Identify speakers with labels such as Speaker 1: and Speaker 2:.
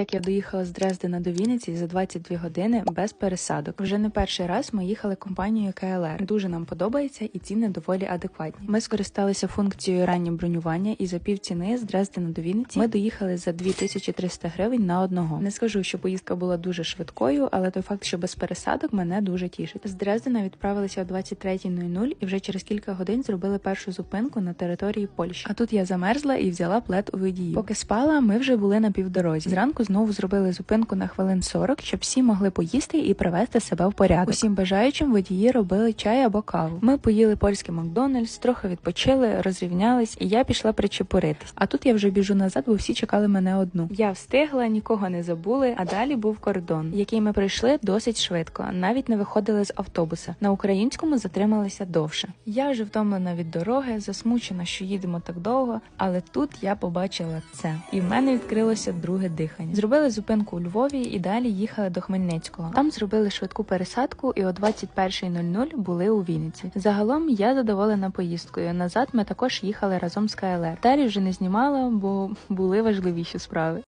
Speaker 1: Як я доїхала з Дрездена до Вінниці за 22 години без пересадок. Вже не перший раз ми їхали компанією КЛР. Дуже нам подобається і ціни доволі адекватні. Ми скористалися функцією раннє бронювання і за пів ціни з Дрездена до Вінниці ми доїхали за 2300 гривень на одного. Не скажу, що поїздка була дуже швидкою, але той факт, що без пересадок мене дуже тішить. З Дрездена відправилися о 23.00 і вже через кілька годин зробили першу зупинку на території Польщі. А тут я замерзла і взяла плед у водії. Поки спала, ми вже були на півдорозі. Зранку знову зробили зупинку на хвилин 40, щоб всі могли поїсти і привести себе в порядок. Усім бажаючим водії робили чай або каву. Ми поїли польський Макдональдс, трохи відпочили, розрівнялись, і я пішла причепуритись. А тут я вже біжу назад, бо всі чекали мене одну. Я встигла, нікого не забули. А далі був кордон, який ми пройшли досить швидко. Навіть не виходили з автобуса. На українському затрималися довше. Я вже втомлена від дороги, засмучена, що їдемо так довго. Але тут я побачила це, і в мене відкрилося друге дихання. Зробили зупинку у Львові і далі їхали до Хмельницького. Там зробили швидку пересадку, і о 21.00 були у Вінниці. Загалом я задоволена поїздкою. Назад ми також їхали разом з КЛР. Далі вже не знімала, бо були важливіші справи.